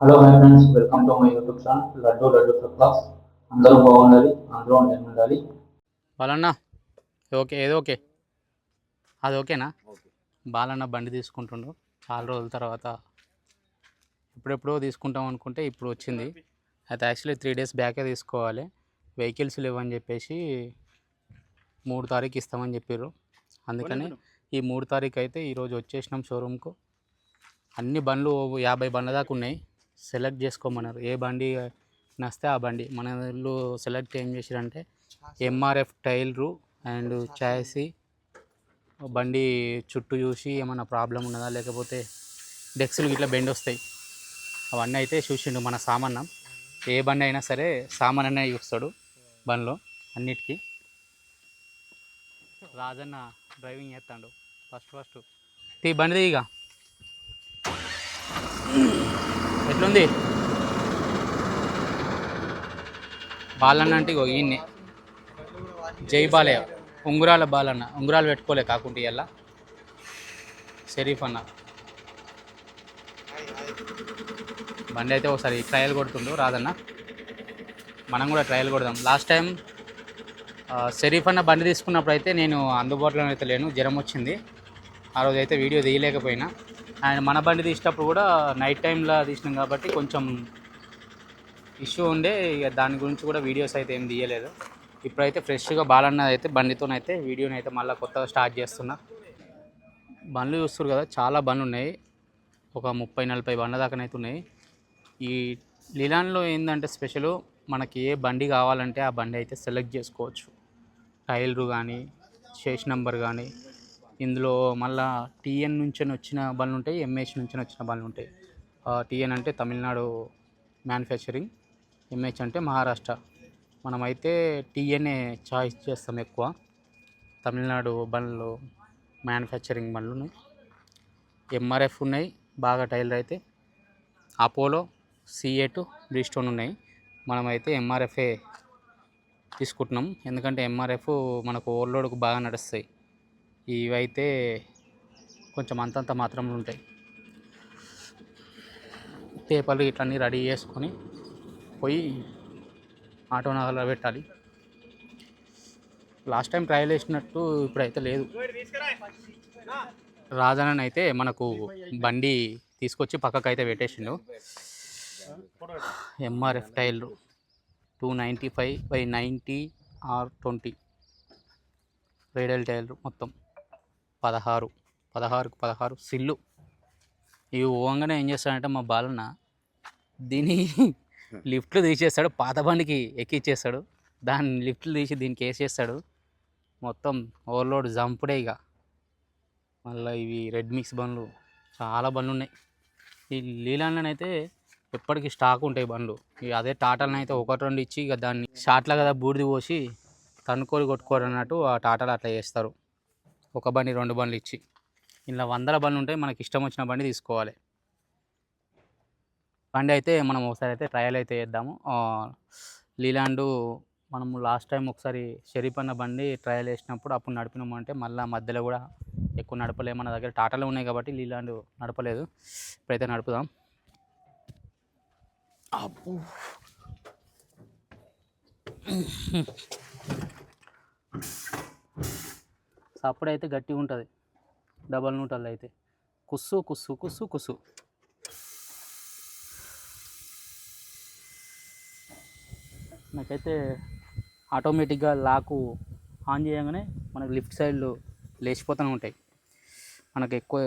Hello my friends welcome to my YouTube channel laddu laddu class అందరూ బాగుండాలి అందరూ నేను ఉండాలి. బాలన్న ఓకే ఏదో ఓకే. అది ఓకేనా? బాలన్న బండి తీసుకుంటుండు. చాలా రోజుల తర్వాత ఎప్పుడెప్పుడో తీసుకుంటాం అనుకుంటే ఇప్పుడు వచ్చింది. అయితే యాక్చువల్లీ త్రీ డేస్ బ్యాకే తీసుకోవాలి. వెహికల్స్ లేవని చెప్పేసి మూడు తారీఖు ఇస్తామని చెప్పారు అందుకని ఈ మూడు తారీఖు అయితే ఈరోజు వచ్చేసినాం షోరూమ్కు అన్ని బండ్లు యాభై బండ్ల దాకా ఉన్నాయి. సెలెక్ట్ చేసుకోమన్నారు. ఏ బండి నస్తే ఆ బండి. మన వాళ్ళు సెలెక్ట్ ఏం చేశారంటే ఎంఆర్ఎఫ్ టైలరు అండ్ చాయసి బండి చుట్టూ చూసి ఏమైనా ప్రాబ్లం ఉన్నదా? లేకపోతే డెక్స్లు ఇట్లా బెండ్ వస్తాయి. అవన్నీ అయితే చూసిండు మన సామాన్నం. ఏ బండి అయినా సరే సామాన్ అనే చూస్తాడు బండిలో అన్నిటికీ. రాజన్న డ్రైవింగ్ చేస్తాడు. First first. తీ బండిది ఇక ఎట్లుంది? బాలన్న అంటే ఇగో ఈయన్ని. జై బాలయ్య. ఉంగురాల బాలన్న. ఉంగురాలు పెట్టుకోలే కాకుంటే ఇలా షరీఫ్ అన్న. బండి అయితే ఒకసారి ట్రయల్ కొడుతుండు రాదన్న. మనం కూడా ట్రయల్ కొడదాం. లాస్ట్ టైం షరీఫ్ అన్న బండి తీసుకున్నప్పుడు అయితే నేను అందుబాటులో అయితే లేను. జ్వరం వచ్చింది. ఆ రోజు అయితే వీడియో తీయలేకపోయినా. అండ్ మన బండి తీసేటప్పుడు కూడా నైట్ టైంలో తీసినాం కాబట్టి కొంచెం ఇష్యూ ఉండే. ఇక దాని గురించి కూడా వీడియోస్ అయితే ఏం తీయలేదు. ఇప్పుడైతే ఫ్రెష్గా బాలన్న అయితే బండితోనైతే వీడియోని అయితే మళ్ళీ కొత్తగా స్టార్ట్ చేస్తున్నా. బండ్లు చూస్తారు కదా చాలా బండ్లు ఉన్నాయి. ఒక ముప్పై నలభై బండ్ల దాకానైతే ఉన్నాయి. ఈ లీలాన్లో ఏంటంటే స్పెషల్ మనకి ఏ బండి కావాలంటే ఆ బండి అయితే సెలెక్ట్ చేసుకోవచ్చు. టైర్లు కానీ చేసి నెంబర్ కానీ ఇందులో మళ్ళా టీఎన్ నుంచి వచ్చిన బండ్లు ఉంటాయి ఎంహెచ్ నుంచి వచ్చిన బండ్లు ఉంటాయి టీఎన్ అంటే తమిళనాడు మ్యానుఫ్యాక్చరింగ్ ఎంహెచ్ అంటే మహారాష్ట్ర. మనమైతే టీఎన్ఏ చాయిస్ చేస్తాం ఎక్కువ. తమిళనాడు బండ్లు మ్యానుఫ్యాక్చరింగ్ బండ్లు ఉన్నాయి ఎంఆర్ఎఫ్ ఉన్నాయి బాగా టైర్లు అయితే. అపోలో సిఏటు బ్రిస్టోన్ ఉన్నాయి. మనమైతే ఎంఆర్ఎఫ్ఏ తీసుకుంటున్నాం. ఎందుకంటే ఎంఆర్ఎఫ్ మనకు ఓవర్లోడ్కు బాగా నడుస్తాయి. ఇవైతే కొంచెం అంతంత మాత్రంలో ఉంటాయి. తేపలు ఇట్లన్నీ రెడీ చేసుకొని పోయి ఆటో నగర్లో పెట్టాలి. లాస్ట్ టైం ట్రయల్ వేసినట్టు ఇప్పుడైతే లేదు. రాజనని అయితే మనకు బండి తీసుకొచ్చి పక్కకు అయితే పెట్టేసిండు MRF tyre two ninety five by ninety R twenty radial టైర్లు మొత్తం. పదహారు. పదహారుకు పదహారు. సిల్లు. ఇవి ఓంగానే ఏం చేస్తాడంటే మా బాలన్న దీని లిఫ్ట్లు తీసేస్తాడు పాత బండికి ఎక్కిచ్చేస్తాడు. దాన్ని లిఫ్ట్లు తీసి దీనికి వేసేస్తాడు. మొత్తం ఓవర్లోడ్ జంపుడే ఇక. మళ్ళీ ఇవి రెడ్ మిక్స్ బండ్లు. చాలా బండ్లు ఉన్నాయి. ఈ లీలాండ్లో అయితే ఎప్పటికీ స్టాక్ ఉంటాయి బండ్లు. ఇక అదే టాటాలను అయితే ఒకటి రెండు ఇచ్చి ఇక దాన్ని షార్ట్లా కదా బూడిది పోసి తనుకోలు కొట్టుకోరు అన్నట్టు ఆ టాటాలు అట్లా చేస్తారు. ఒక బండి రెండు బండ్లు ఇచ్చి. ఇలా వందల బండ్లు ఉంటాయి మనకి ఇష్టం వచ్చిన బండి తీసుకోవాలి. బండి అయితే మనం ఒకసారి అయితే ట్రయల్ అయితే చేద్దాము. లీలాండు మనము లాస్ట్ టైం ఒకసారి షరీఫ్ అన్న బండి ట్రయల్ వేసినప్పుడు అప్పుడు నడిపినాము అంటే మళ్ళీ మధ్యలో కూడా ఎక్కువ నడపలేము. మన దగ్గర టాటాలు ఉన్నాయి కాబట్టి లీలాండు నడపలేదు. ఇప్పుడైతే నడుపుదాం. అబ్బో. సప్పుడు అయితే గట్టిగా ఉంటుంది. డబల్ నూటల్ అయితే. కుస్సు కుస్సు కుస్సు కుస్సు. నాకైతే ఆటోమేటిక్గా లాకు ఆన్ చేయగానే మనకు లిఫ్ట్ సైడ్లు లేచిపోతూనే ఉంటాయి. మనకు ఎక్కువ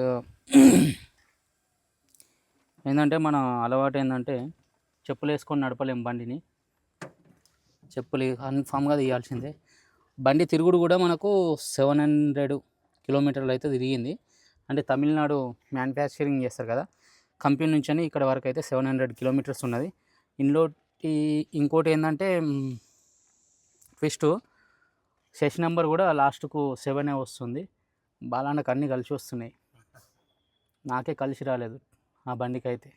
ఏంటంటే మన అలవాటు ఏంటంటే చెప్పులు వేసుకొని నడపలేం బండిని. చెప్పులు కన్ఫామ్గా తీయాల్సిందే. బండి తిరుగుడు కూడా మనకు సెవెన్ హండ్రెడ్ కిలోమీటర్లు అయితే తిరిగింది. అంటే తమిళనాడు మ్యానుఫ్యాక్చరింగ్ చేస్తారు కదా. కంపెనీ నుంచి అని ఇక్కడ వరకు అయితే సెవెన్ హండ్రెడ్ కిలోమీటర్స్ ఉన్నది. ఇందులోటి ఇంకోటి ఏంటంటే ట్విస్ట్ సెషన్ నెంబర్ కూడా లాస్ట్కు సెవెనే వస్తుంది. బాలాండకు అన్నీ కలిసి వస్తున్నాయి. నాకే కలిసి రాలేదు ఆ బండికి అయితే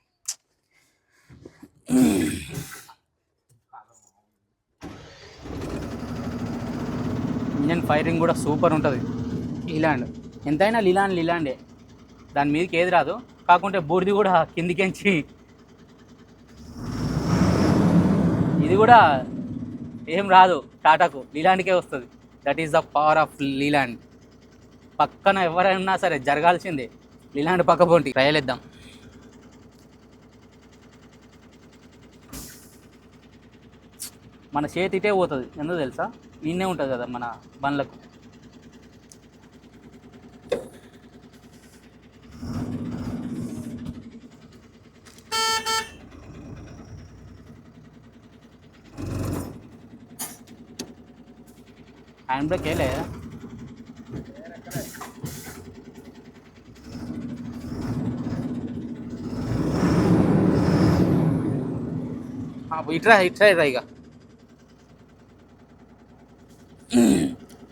ఇంజన్ ఫైరింగ్ కూడా సూపర్ ఉంటుంది. లీలాండ్. ఎంతైనా లీలాండ్ లీలాండే. దాని మీదకి ఏది రాదు. కాకుంటే బూర్ది కూడా కిందికెంచి. ఇది కూడా ఏం రాదు. టాటాకు. లీలాండ్కే వస్తుంది. That is the power of Leyland. పక్కన ఎవరైనా సరే జరగాల్సిందే. లీలాండ్ పక్క పోండి ట్రయల్ ఇద్దాం మన చేతి ఇటే పోతుంది. ఎందుకు తెలుసా? నిన్నే ఉంటుంది కదా మన బండ్లకు. హ్యాండ్ బ్రేక్ వేయలే. ఇట్రా ఇట్రా ఇట్రా ఇక.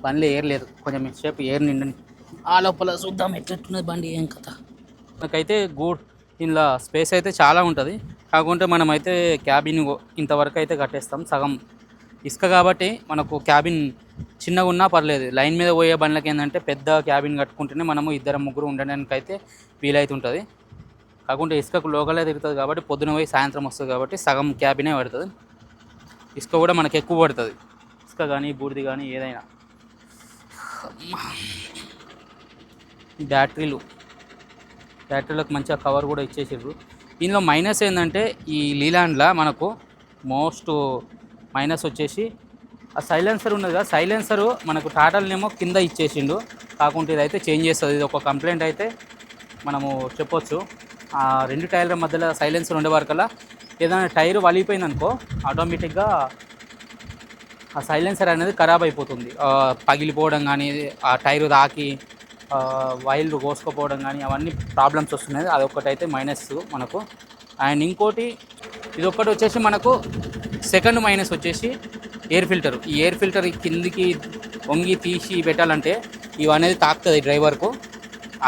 బండ్లు ఏర్ లేదు కొంచెం సేపు ఏర్ నిండని ఆ లోపల చూద్దాం ఎట్లెట్టున్నది బండి ఏం కథ. నాకైతే గూడ్. ఇందులో స్పేస్ అయితే చాలా ఉంటుంది. కాకుంటే మనమైతే క్యాబిన్ ఇంతవరకు అయితే కట్టేస్తాం సగం. ఇసుక కాబట్టి మనకు క్యాబిన్ చిన్నగా ఉన్నా పర్లేదు. లైన్ మీద పోయే బండ్లకి ఏంటంటే పెద్ద క్యాబిన్ కట్టుకుంటేనే మనము ఇద్దరు ముగ్గురు ఉండడానికి అయితే వీలైతుంటుంది. కాకుంటే ఇసుకకు లోకలే తిరుగుతుంది కాబట్టి పొద్దున పోయి సాయంత్రం వస్తుంది కాబట్టి సగం క్యాబినే పడుతుంది. ఇసుక కూడా మనకు ఎక్కువ పడుతుంది. ఇసుక కానీ బూడిది కానీ ఏదైనా. బ్యాటరీలు. బ్యాటరీలకు మంచిగా కవర్ కూడా ఇచ్చేసారు దీనిలో మైనస్ ఏంటంటే ఈ లీలాండ్లో మనకు మోస్ట్ మైనస్ వచ్చేసి ఆ సైలెన్సర్ ఉన్నది కదా సైలెన్సర్ మనకు టాటాలనేమో కింద ఇచ్చేసిండు. కాకుంటే ఇదైతే చేంజ్ చేస్తుంది. ఇది ఒక కంప్లైంట్ అయితే మనము చెప్పొచ్చు. ఆ రెండు టైర్ల మధ్యలో సైలెన్సర్ ఉండే వరకల్లా ఏదైనా టైర్ వలిగిపోయింది అనుకో ఆటోమేటిక్గా ఆ సైలెన్సర్ అనేది ఖరాబ్ అయిపోతుంది. పగిలిపోవడం కానీ ఆ టైరు తాకి వైర్లు కోసుకుపోవడం కానీ అవన్నీ ప్రాబ్లమ్స్ వస్తున్నాయి. అదొకటైతే మైనస్ మనకు. అండ్ ఇంకోటి ఇది ఒక్కటి వచ్చేసి మనకు సెకండ్ మైనస్ వచ్చేసి ఎయిర్ ఫిల్టర్ ఈ ఎయిర్ ఫిల్టర్ కిందికి వంగి తీసి పెట్టాలంటే ఇవి అనేది తాకుతుంది డ్రైవర్కు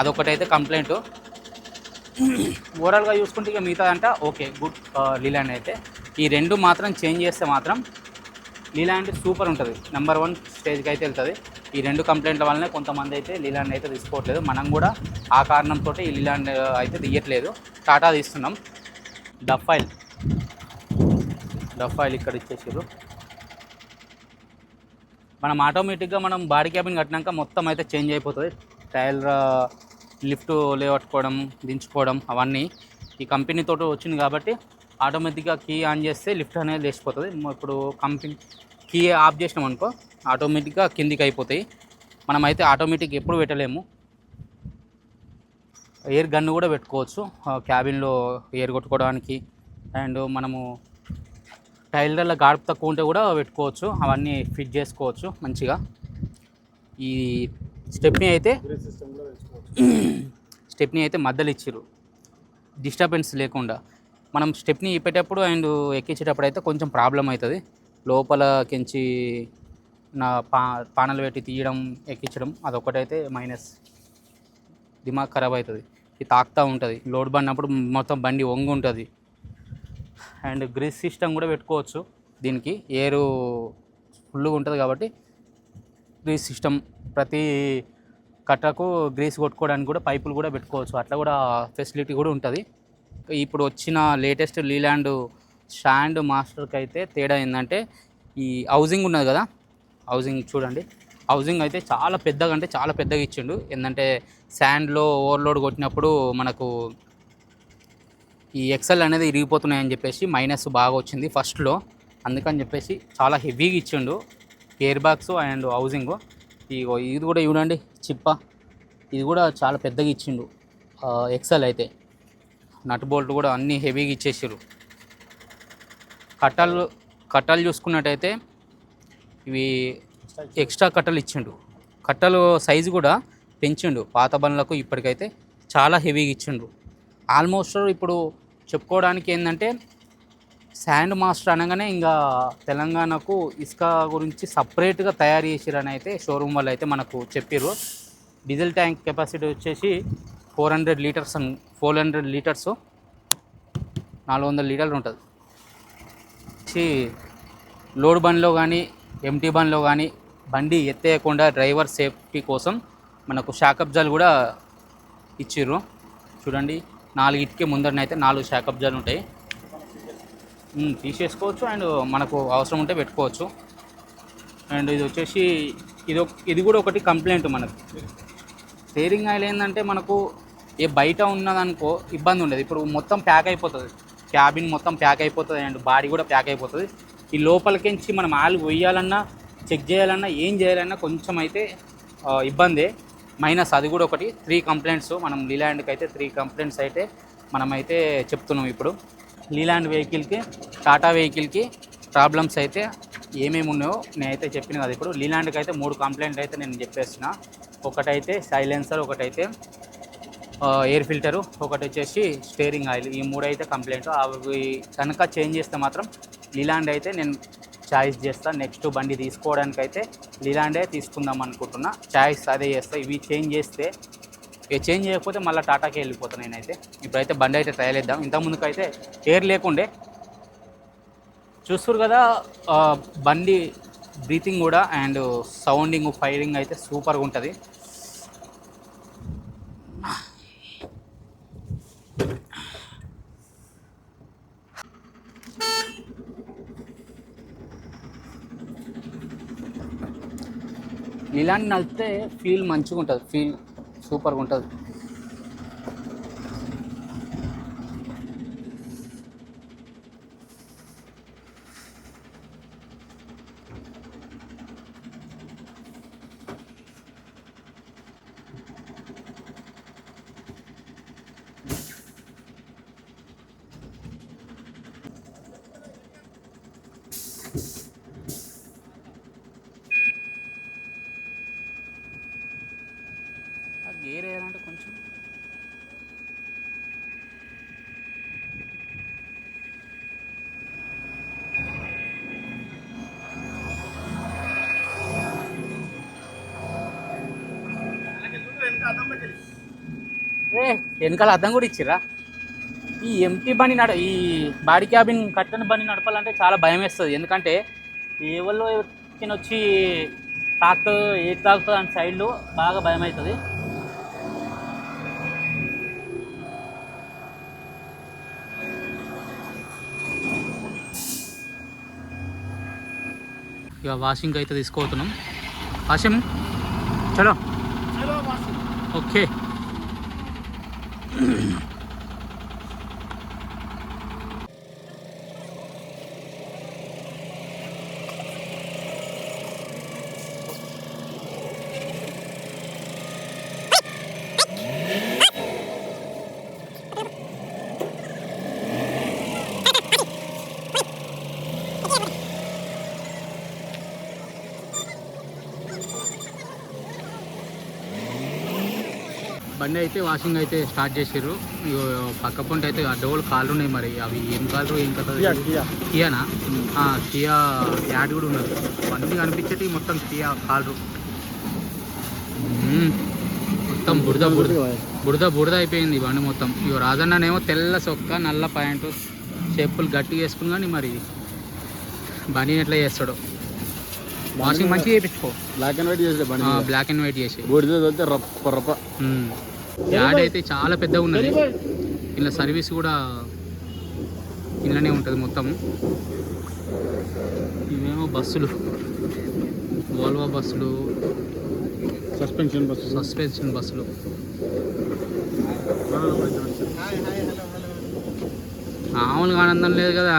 అదొకటైతే కంప్లైంట్ ఓవరాల్గా చూసుకుంటే ఇక మిగతా అంట ఓకే గుడ్ లీలాండ్ అయితే. ఈ రెండు మాత్రం చేంజ్ చేస్తే మాత్రం లీలాండ్ సూపర్ ఉంటుంది. నెంబర్ వన్ స్టేజ్కి అయితే వెళ్తుంది. ఈ రెండు కంప్లైంట్ల వల్లనే కొంతమంది అయితే లీలాండ్ అయితే తీసుకోవట్లేదు. మనం కూడా ఆ కారణంతో ఈ లీలాండ్ అయితే తీయట్లేదు. టాటా తీస్తున్నాం. డఫైల్ డఫైల్ ఇక్కడ ఇచ్చేసారు మనం ఆటోమేటిక్గా మనం బాడీ క్యాబిన్ కట్టినాక మొత్తం అయితే చేంజ్ అయిపోతుంది. టైర్ లిఫ్ట్ లేవట్టుకోవడం దించుకోవడం అవన్నీ ఈ కంపెనీతో వచ్చింది కాబట్టి ఆటోమేటిక్గా కీ ఆన్ చేస్తే లిఫ్ట్ అనేది లేచిపోతుంది. ఇప్పుడు కంపెనీ కీ ఆఫ్ చేసినాం అనుకో ఆటోమేటిక్గా కిందికి అయిపోతాయి. మనం అయితే ఆటోమేటిక్ ఎప్పుడు పెట్టలేము. ఎయిర్ గన్ను కూడా పెట్టుకోవచ్చు. క్యాబిన్లో ఎయిర్ కొట్టుకోవడానికి అండ్ మనము టైర్ల గాడుపు తక్కువ ఉంటే కూడా పెట్టుకోవచ్చు. అవన్నీ ఫిట్ చేసుకోవచ్చు మంచిగా. ఈ స్టెప్ని అయితే స్టెప్ని అయితే మద్దలు ఇచ్చారు డిస్టర్బెన్స్ లేకుండా. మనం స్టెప్ని ఇప్పేటప్పుడు అండ్ ఎక్కించేటప్పుడు అయితే కొంచెం ప్రాబ్లం అవుతుంది. లోపల కించి నా పా పానలు పెట్టి తీయడం ఎక్కించడం అదొకటైతే మైనస్ దిమాగ్ ఖరాబ్ అవుతుంది. ఇది తాకుతూ ఉంటుంది. లోడ్ పడినప్పుడు మొత్తం బండి వంగు ఉంటుంది అండ్ గ్రీస్ సిస్టమ్ కూడా పెట్టుకోవచ్చు. దీనికి ఏరు ఫుల్గా ఉంటుంది కాబట్టి గ్రీస్ సిస్టమ్ ప్రతి కట్టకు గ్రీస్ కొట్టుకోవడానికి కూడా పైపులు కూడా పెట్టుకోవచ్చు. అట్లా కూడా ఫెసిలిటీ కూడా ఉంటుంది. ఇప్పుడు వచ్చిన లేటెస్ట్ లీలాండ్ స్టాండ్ మాస్టర్కి అయితే తేడా ఏంటంటే ఈ హౌసింగ్ ఉన్నది కదా? హౌసింగ్ చూడండి. హౌసింగ్ అయితే చాలా పెద్దగా అంటే చాలా పెద్దగా ఇచ్చిండు. ఏంటంటే శాండ్లో ఓవర్లోడ్ కొట్టినప్పుడు మనకు ఈ ఎక్సెల్ అనేది ఇరిగిపోతున్నాయని చెప్పేసి మైనస్ బాగా వచ్చింది ఫస్ట్లో. అందుకని చెప్పేసి చాలా హెవీగా ఇచ్చిండు. Air box and housing. ఇగో ఇది కూడా చూడండి. చిప్ప. ఇది కూడా చాలా పెద్దగా ఇచ్చిండు. ఎక్సెల్ అయితే. నట్ బోల్ట్ కూడా అన్నీ హెవీగా ఇచ్చేసారు కట్టలు కట్టలు చూసుకున్నట్టయితే ఇవి ఎక్స్ట్రా కట్టలు ఇచ్చిండు కట్టలు సైజు కూడా పెంచిండు పాత బండ్లకు ఇప్పటికైతే చాలా హెవీగా ఇచ్చిండు ఆల్మోస్ట్ ఇప్పుడు చెప్పుకోవడానికి ఏంటంటే శాండ్ మాస్టర్ అనగానే ఇంకా తెలంగాణకు ఇసుక గురించి సపరేట్గా తయారు చేసిరని అయితే షోరూమ్ వాళ్ళు అయితే మనకు చెప్పారు డీజిల్ ట్యాంక్ కెపాసిటీ వచ్చేసి four hundred litres four hundred litres నాలుగు వందల లీటర్లు ఉంటుంది. వచ్చి లోడ్ బండ్లో కానీ ఎంటీ బండ్లో కానీ బండి ఎత్తేయకుండా డ్రైవర్ సేఫ్టీ కోసం మనకు షాకబ్జాలు కూడా ఇచ్చిర్రు. చూడండి నాలుగిటికి ముందరనైతే నాలుగు షాకబ్జాలు ఉంటాయి. తీసేసుకోవచ్చు అండ్ మనకు అవసరం ఉంటే పెట్టుకోవచ్చు. అండ్ ఇది వచ్చేసి ఇది ఇది కూడా ఒకటి కంప్లైంట్ మనకు. స్టేరింగ్ ఆయిల్ ఏంటంటే మనకు ఏ బయట ఉన్నదనుకో ఇబ్బంది ఉండదు. ఇప్పుడు మొత్తం ప్యాక్ అయిపోతుంది. క్యాబిన్ మొత్తం ప్యాక్ అయిపోతుంది అండ్ బాడీ కూడా ప్యాక్ అయిపోతుంది. ఈ లోపలికించి మనం ఆలు వేయాలన్నా చెక్ చేయాలన్నా ఏం చేయాలన్నా కొంచెం అయితే ఇబ్బందే. మైనస్ అది కూడా ఒకటి. త్రీ కంప్లైంట్స్ మనం లీలాండ్కి అయితే త్రీ కంప్లైంట్స్ అయితే మనమైతే చెప్తున్నాం ఇప్పుడు. లీలాండ్ వెహికల్కి టాటా వెహికల్కి ప్రాబ్లమ్స్ అయితే ఏమేమి ఉన్నాయో నేనైతే చెప్పిన అది ఇప్పుడు. లీలాండ్కి అయితే మూడు కంప్లైంట్లు అయితే నేను చెప్పేసిన ఒకటైతే సైలెన్సర్ ఒకటైతే ఎయిర్ ఫిల్టరు ఒకటి వచ్చేసి స్టేరింగ్ ఆయిల్. ఈ మూడు అయితే కంప్లైంట్. అవి కనుక చేంజ్ చేస్తే మాత్రం లీలాండ్ అయితే నేను చాయిస్ చేస్తాను నెక్స్ట్ బండి తీసుకోవడానికి అయితే లీలాండే తీసుకుందాం అనుకుంటున్నా. చాయిస్ అదే చేస్తా. ఇవి చేంజ్ చేస్తే ఇక చేంజ్ చేయకపోతే మళ్ళీ టాటాకి వెళ్ళిపోతాను నేనైతే. ఇప్పుడైతే బండి అయితే ట్రయల్ ఇద్దాం ఇంతకుముందుకు అయితే ఎయిర్ లేకుండే. చూస్తారు కదా బండి బ్రీతింగ్ కూడా అండ్ సౌండింగ్ ఫైరింగ్ అయితే సూపర్గా ఉంటుంది. ఇలాంటి నడిపితే ఫీల్ మంచిగా ఉంటుంది ఫీల్ సూపర్గా ఉంటుంది ఆ గేర్ వేయాలంటే కొంచెం ఏ వెనకాల అద్దం కూడా ఇచ్చిరా ఈ ఎంటీ బండి నడ ఈ బాడీ క్యాబిన్ కట్టని బండి నడపాలంటే చాలా భయం వేస్తుంది. ఎందుకంటే ఎక్కిన వచ్చి తాకుతుంది ఏది తాకుతుంది అని సైడ్లో బాగా భయం అవుతుంది ఇక వాషింగ్ అయితే తీసుకోతున్నాం వాషింగ్ చలో. ఓకే. 何? బండి అయితే వాషింగ్ అయితే స్టార్ట్ చేసారు పక్క పొంటి అయితే అడ్డగోలు కాళ్ళు ఉన్నాయి మరి. అవి ఏం కాళ్ళు ఏం కథ కియానా? కియా యాడ్ కూడా ఉన్నది. బండి కనిపించేటి మొత్తం కియా కాళ్ళు. మొత్తం బురద బురద. బురద బురద అయిపోయింది బండి మొత్తం. ఇగో రాజన్ననేమో తెల్ల సొక్క నల్ల ప్యాంటు చెప్పులు గట్టిగా వేసుకుని కానీ మరి బండిని ఎట్లా చేస్తాడు. వాషింగ్ మంచిగా చేయించుకో. బ్లాక్ అండ్ వైట్ చేసే బండి బ్లాక్ అండ్ వైట్ చేసి. బూడిద వస్తే రప్ప. యాడ్ అయితే చాలా పెద్దగా ఉన్నది. ఇలా సర్వీస్ కూడా ఇందులోనే ఉంటుంది మొత్తం. ఇవేమో బస్సులు. వోల్వో బస్సులు. సస్పెన్షన్ బస్సు సస్పెన్షన్ బస్సులు. మామూలుగా ఆనందం లేదు కదా.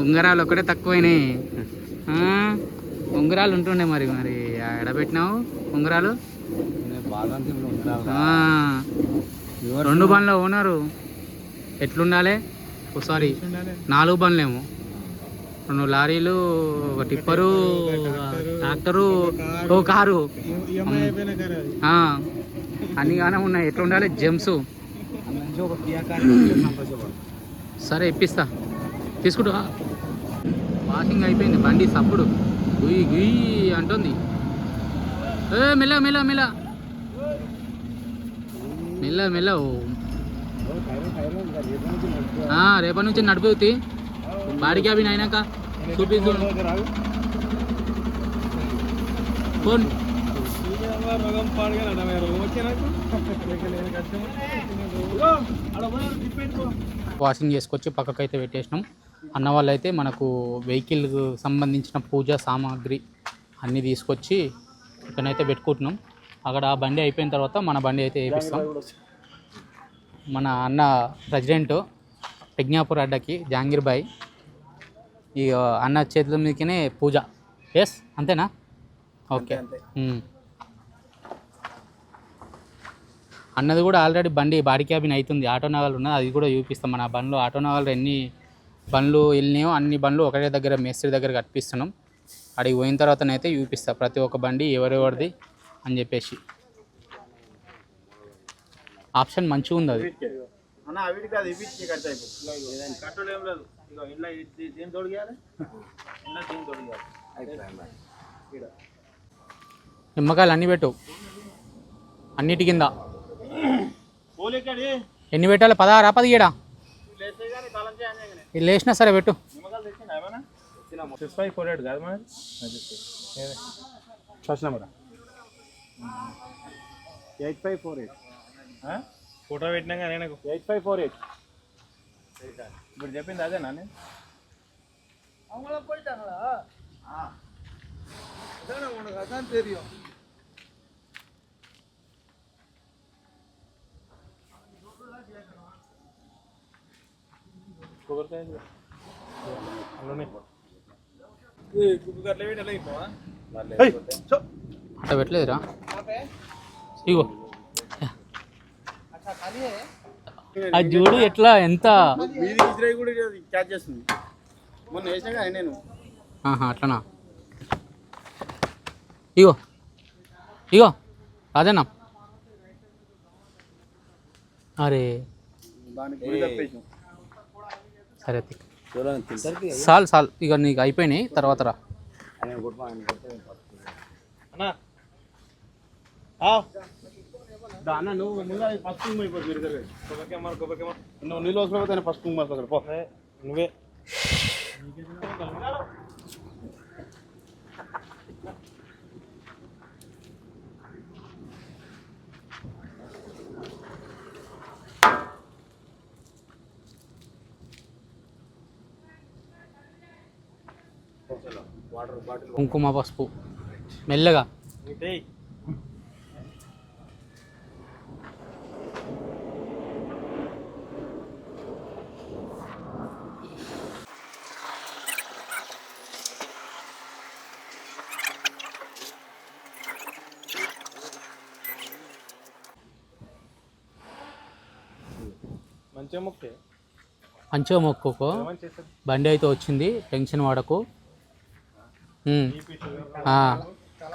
ఉంగరాలు ఒకటే తక్కువైనాయి. ఉంగరాలు ఉంటుండే మరి మరి. ఎడబెట్టినావు ఉంగరాలు? రెండు బండ్ల ఓనరు ఎట్లుండాలి? సారీ. నాలుగు బండ్లేమో. రెండు లారీలు ఒక టిప్పరు ట్రాక్టరు ఓ కారు. ఆ, అన్ని గానే ఉన్నాయి. ఎట్లా ఉండాలి జెమ్స్ సరే ఇప్పిస్తా. తీసుకుంటా. వాషింగ్ అయిపోయింది. బండి సప్పుడు. గుయ్యి గుయ్యి అంటుంది. ఏ మెల్ల మెల్ల మెల్ల. మెల్ల మెల్ల రేపటి నుంచి నడుపుతుంది బాడీ క్యాబిన్ అయినాక చూపిస్తు ఫోన్. వాషింగ్ చేసుకొచ్చి పక్కకైతే పెట్టేసినాం. అన్న వాళ్ళైతే మనకు వెహికల్కు సంబంధించిన పూజా సామాగ్రి అన్నీ తీసుకొచ్చి ఇక్కడైతే పెట్టుకుంటున్నాం. అక్కడ ఆ బండి అయిపోయిన తర్వాత మన బండి అయితే వేపిస్తాం. మన అన్న ప్రెసిడెంట్ ప్రజ్ఞాపూర్ అడ్డకి జహాంగీర్ బాయ్. ఈ అన్న చేతుల మీదకినే పూజ. ఎస్ అంతేనా? ఓకే ఉమ్. అన్నది కూడా ఆల్రెడీ బండి బాడీ క్యాబిన్ అవుతుంది. ఆటో నగలు ఉన్నది అది కూడా చూపిస్తాం. మన బండ్లు ఆటో నగలు ఎన్ని బండ్లు వెళ్ళినాయో అన్ని బండ్లు ఒకటే దగ్గర మేస్త్రి దగ్గర కట్టిస్తున్నాం. అడిగి పోయిన తర్వాతనైతే చూపిస్తా. ప్రతి ఒక్క బండి ఎవరెవరిది అని చెప్పేసి. ఆప్షన్ మంచిగా ఉంది అది. నిమ్మకాయలు అన్ని పెట్టు. అన్నిటి కింద. ఎన్ని పెట్టాలి? పదహారా? పదిహేడా? ఇది లేచినా సరే పెట్టు. సిక్స్ ఫైవ్ ఫోర్ ఎయిట్ కాదు మన first number eight five four eight. Photo పెట్టినా కానీ నాకు ఎయిట్ ఫైవ్ ఫోర్ ఎయిట్. ఇప్పుడు చెప్పింది అదేనా నేను పెట్టి అలా అయిపోవా? అట్లా పెట్టలేదురా. ఇగో. అది చూడు ఎట్లా ఎంత? అట్లనా? ఇగో. ఇగో అదేనా? అరే. సరే. చాలు చాలు ఇక నీకు అయిపోయినాయి. తర్వాత రా. అన్నా నువ్వు ముందు ఫస్ట్ కుంకుమ అయిపోతుంది మీరు మరి కొబ్బరికాయ మరి. నువ్వు నీళ్ళు వసలేకపోతే ఫస్ట్ వస్తుంది పో. నువ్వే. కుంకుమ పసుపు. మెల్లగా. మంచిగా మొక్కే. బండి అయితే వచ్చింది టెన్షన్. ఆ,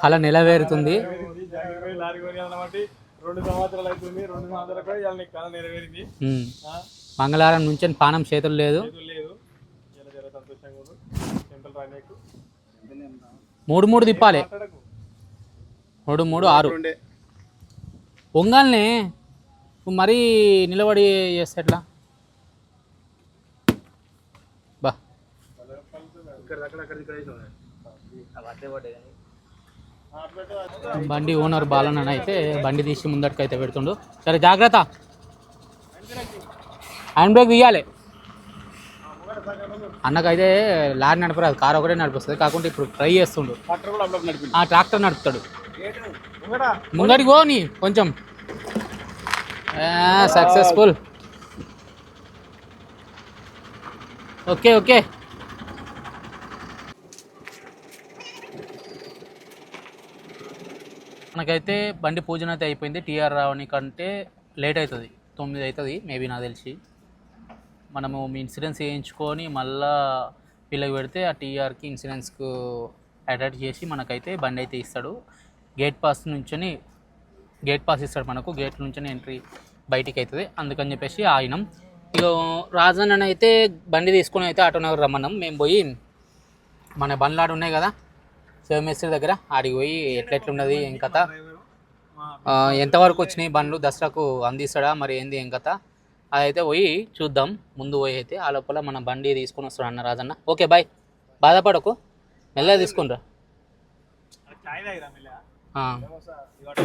కళ నెలవేరుతుంది. రెండు సంవత్సరాలు అవుతుంది రెండు సంవత్సరాలు కూడా ఇవాళ కళ నెరవేరింది మంగళవారం నుంచి పానం చేతులు లేదు. లేదు మూడు మూడు తిప్పాలి. మూడు మూడు ఆరు. పొంగల్ని మరీ నిలబడి చేస్తే ఎట్లా? బా ఇక్కడ అక్కడ అక్కడ ఇక్కడ వేసావు. బండి ఓనర్ బాలన్న అయితే బండి తీసి ముందటికి అయితే పెడుతుండు. సరే జాగ్రత్త. హ్యాండ్ బ్రేక్ తీయాలి. అన్నకైతే లారీ నడపరాదు కార్ ఒకటే నడిపిస్తుంది. కాకుండా ఇప్పుడు ట్రై చేస్తుండు. ఆ ట్రాక్టర్ నడుపుతాడు. ముంగడా ముందడికి పోని కొంచెం. Successful okay okay. మనకైతే బండి పూజన అయితే అయిపోయింది. టీఆర్ రావని కంటే లేట్ అవుతుంది. తొమ్మిది అవుతుంది మేబీ నాకు తెలిసి. మనము మీ ఇన్సూరెన్స్ చేయించుకొని మళ్ళా పిల్లకి పెడితే ఆ టీఆర్కి ఇన్సూరెన్స్కు అటాచ్ చేసి మనకైతే బండి అయితే ఇస్తాడు. గేట్ పాస్ నుంచొని గేట్ పాస్ ఇస్తాడు మనకు. గేట్ నుంచి ఎంట్రీ బయటికి అవుతుంది. అందుకని చెప్పేసి ఆగినాం. ఇక రాజన్ అని అయితే బండి తీసుకొని అయితే ఆటో నగర్ రమ్మన్నాం. మేము పోయి మన బండ్లాడు ఉన్నాయి కదా శివమేశ్వరి దగ్గర ఆడికి పోయి ఎట్లెట్లా ఉన్నది ఏం కథ? ఎంతవరకు వచ్చినాయి బండ్లు దసరాకు అందిస్తాడా? మరి ఏంది ఏం కథ? అదైతే పోయి చూద్దాం. ముందు పోయి అయితే ఆ లోపల మన బండి తీసుకొని వస్తాడు అన్న రాజన్న. Okay bye. బాధపడకు. మెల్లగా మెల్లగా?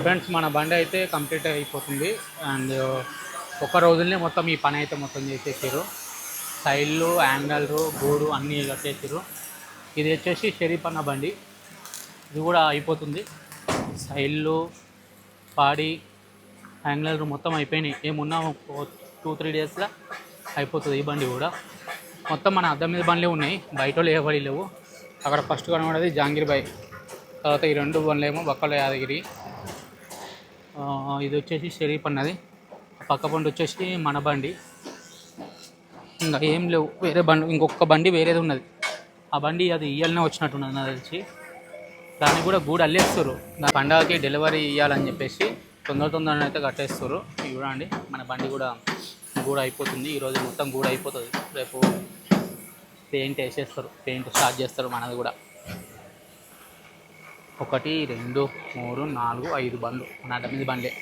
ఫ్రెండ్స్ మన బండి అయితే కంప్లీట్ అయిపోతుంది. అండ్ ఒక రోజులనే మొత్తం ఈ పని అయితే మొత్తం చేసేసారు సైడ్లు యాంగల్లు గూడు అన్నీ కట్టేసారు ఇది వచ్చేసి షరీఫ్ అన్న బండి. ఇది కూడా అయిపోతుంది. సైడ్లు పాడి హ్యాంగ్లర్ మొత్తం అయిపోయినాయి. ఏమున్నా టూ త్రీ డేస్లో అయిపోతుంది ఈ బండి కూడా. మొత్తం మన అద్దం మీద బండ్లే ఉన్నాయి. బయట వాళ్ళు లేవు. అక్కడ ఫస్ట్ కనబడేది జాంగీర్బాయ్. తర్వాత ఈ రెండు బండ్లు ఏమో బక్కల యాదగిరి. ఇది వచ్చేసి షరీఫ్ అన్నది. పక్క బండి వచ్చేసి మన బండి. ఇంకా ఏం లేవు. వేరే బండి ఇంకొక బండి వేరేది ఉన్నది. ఆ బండి అది ఇయ్యాలనే వచ్చినట్టున్నది నాకు తెలిసి. దాన్ని కూడా గూడు అల్లేస్తారు నా పండగకి డెలివరీ ఇవ్వాలని చెప్పేసి తొందర తొందర అయితే కట్టేస్తారు చూడండి మన బండి కూడా గూడ అయిపోతుంది. ఈరోజు మొత్తం గూడ అయిపోతుంది. రేపు పెయింట్ వేసేస్తారు. పెయింట్ స్టార్ట్ చేస్తారు మనది కూడా. ఒకటి రెండు మూడు నాలుగు ఐదు బండ్లు. నా మీద బండ్లే.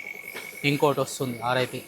ఇంకోటి వస్తుంది ఆరైతే